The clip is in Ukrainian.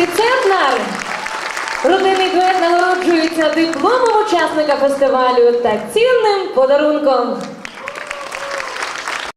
Сестри Центнер! Родинний дует нагороджується дипломом учасника фестивалю та цінним подарунком.